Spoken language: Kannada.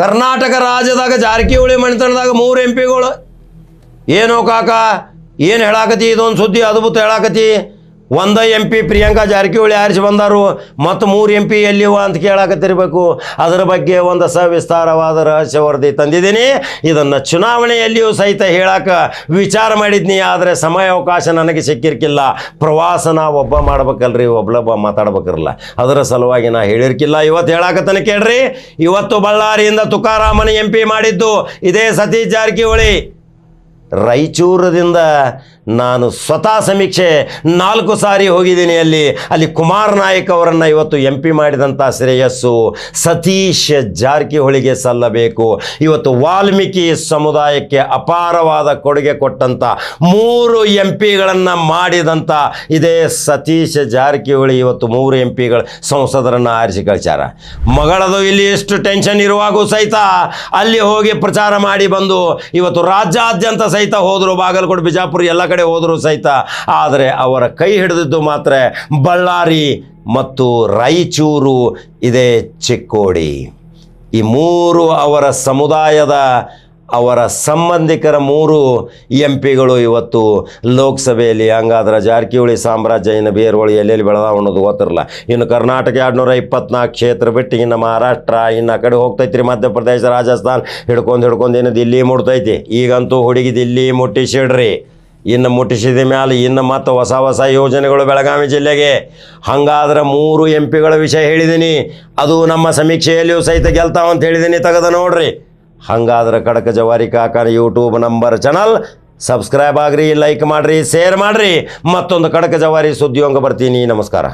ಕರ್ನಾಟಕ ರಾಜ್ಯದಾಗ ಜಾರಕಿಹೊಳಿ ಮಣಿತನದಾಗ ಮೂರು ಎಂ ಪಿಗಳು ಏನೋ ಕಾಕ, ಏನು ಹೇಳಾಕತಿ ಇದೊಂದು ಸುದ್ದಿ ಅದ್ಭುತ ಹೇಳಾಕತಿ ಒಂದ ಎಂ ಪಿ ಪ್ರಿಯಾಂಕಾ ಜಾರಕಿಹೊಳಿ ಆರಿಸಿ ಬಂದಾರು, ಮತ್ತು ಮೂರು ಎಂ ಪಿ ಎಲ್ಲಿವ ಅಂತ ಕೇಳಾಕತ್ತಿರ್ಬೇಕು. ಅದರ ಬಗ್ಗೆ ಒಂದು ಸವಿಸ್ತಾರವಾದ ರಹಸ್ಯ ವರದಿ ತಂದಿದ್ದೀನಿ. ಇದನ್ನು ಚುನಾವಣೆಯಲ್ಲಿಯೂ ಸಹಿತ ಹೇಳಾಕ ವಿಚಾರ ಮಾಡಿದ್ನಿ, ಆದರೆ ಸಮಯಾವಕಾಶ ನನಗೆ ಸಿಕ್ಕಿರ್ಕಿಲ್ಲ. ನಾ ಒಬ್ಬ ಮಾಡ್ಬೇಕಲ್ರಿ, ಒಬ್ಳೊಬ್ಬ ಮಾತಾಡ್ಬೇಕಿರಲ್ಲ. ಅದರ ಸಲುವಾಗಿ ನಾ ಹೇಳಿರ್ಕಿಲ್ಲ. ಇವತ್ತು ಹೇಳಾಕತ್ತನ ಕೇಳ್ರಿ. ಇವತ್ತು ಬಳ್ಳಾರಿಯಿಂದ ತುಕಾರಾಮನ ಎಂ ಪಿ ಮಾಡಿದ್ದು, ಇದೇ ಸತೀಶ್ ಜಾರಕಿಹೊಳಿ. ರಾಯಚೂರದಿಂದ ನಾನು ಸ್ವತಃ ಸಮೀಕ್ಷೆ ನಾಲ್ಕು ಸಾರಿ ಹೋಗಿದ್ದೀನಿ ಅಲ್ಲಿ. ಅಲ್ಲಿ ಕುಮಾರ್ ನಾಯಕ್ ಅವರನ್ನು ಇವತ್ತು ಎಂ ಪಿ ಮಾಡಿದಂಥ ಶ್ರೇಯಸ್ಸು ಸತೀಶ್ ಜಾರಕಿಹೊಳಿಗೆ ಸಲ್ಲಬೇಕು. ಇವತ್ತು ವಾಲ್ಮೀಕಿ ಸಮುದಾಯಕ್ಕೆ ಅಪಾರವಾದ ಕೊಡುಗೆ ಕೊಟ್ಟಂಥ ಮೂರು ಎಂ ಪಿಗಳನ್ನು ಮಾಡಿದಂಥ ಇದೇ ಸತೀಶ್ ಜಾರಕಿಹೊಳಿ ಇವತ್ತು ಮೂರು ಎಂ ಪಿಗಳು ಸಂಸದರನ್ನು ಆರಿಸಿ ಕಳಿಸ್ಯಾರ. ಮಗಳದು ಇಲ್ಲಿ ಎಷ್ಟು ಟೆನ್ಷನ್ ಇರುವಾಗೂ ಸಹಿತ ಅಲ್ಲಿ ಹೋಗಿ ಪ್ರಚಾರ ಮಾಡಿ ಬಂದು ಇವತ್ತು ರಾಜ್ಯಾದ್ಯಂತ ಹೋದರು, ಬಾಗಲಕೋಟೆ, ಬಿಜಾಪುರ ಎಲ್ಲ ಕಡೆ ಹೋದರು ಸಹಿತ. ಆದರೆ ಅವರ ಕೈ ಹಿಡಿದಿದ್ದು ಮಾತ್ರ ಬಳ್ಳಾರಿ ಮತ್ತು ರಾಯಚೂರು, ಇದೇ ಚಿಕ್ಕೋಡಿ. ಈ ಮೂರು ಅವರ ಸಮುದಾಯದ ಅವರ ಸಂಬಂಧಿಕರ ಮೂರು ಎಂ ಪಿಗಳು ಇವತ್ತು ಲೋಕಸಭೆಯಲ್ಲಿ ಹಂಗಾದ್ರೆ ಜಾರಕಿಹೊಳಿ ಸಾಮ್ರಾಜ್ಯ, ಇನ್ನು ಬೇರ್ವಳಿ ಎಲ್ಲೆಲ್ಲಿ ಅನ್ನೋದು ಗೊತ್ತಿರಲ್ಲ. ಇನ್ನು ಕರ್ನಾಟಕ ಎರಡುನೂರ ಇಪ್ಪತ್ನಾಲ್ಕು ಕ್ಷೇತ್ರ ಬಿಟ್ಟು ಇನ್ನು ಮಹಾರಾಷ್ಟ್ರ, ಇನ್ನು ಆ ಕಡೆ ಹೋಗ್ತೈತಿ ರೀ ಮಧ್ಯಪ್ರದೇಶ, ರಾಜಸ್ಥಾನ್, ಹಿಡ್ಕೊಂಡು ಹಿಡ್ಕೊಂಡು ಏನು ದಿಲ್ಲಿ ಮುಟ್ತೈತಿ. ಈಗಂತೂ ಹುಡುಗಿ ದಿಲ್ಲಿ ಮುಟ್ಟಿಸಿಡ್ರಿ. ಇನ್ನು ಮುಟ್ಟಿಸಿದ ಮ್ಯಾಲೆ ಇನ್ನು ಮತ್ತು ಹೊಸ ಹೊಸ ಯೋಜನೆಗಳು ಬೆಳಗಾವಿ ಜಿಲ್ಲೆಗೆ. ಹಂಗಾದ್ರೆ ಮೂರು ಎಂ ಪಿಗಳ ವಿಷಯ ಹೇಳಿದ್ದೀನಿ ಅದು ನಮ್ಮ ಸಮೀಕ್ಷೆಯಲ್ಲಿಯೂ ಸಹಿತ ಗೆಲ್ತಾವಂತ ಹೇಳಿದ್ದೀನಿ ತೆಗೆದು ನೋಡ್ರಿ. ಹಂಗಾದ್ರೆ ಕಡಕ ಜವಾರಿ ಕಾಕನ ಯೂಟ್ಯೂಬ್ ನಂಬರ್ ಚಾನಲ್ ಸಬ್ಸ್ಕ್ರೈಬ್ ಆಗ್ರಿ ಲೈಕ್ ಮಾಡಿರಿ ಶೇರ್ ಮಾಡಿರಿ. ಮತ್ತೊಂದು ಕಡಕ ಜವಾರಿ ಸುದ್ದಿಯೊಂಗ ಬರ್ತೀನಿ. ನಮಸ್ಕಾರ.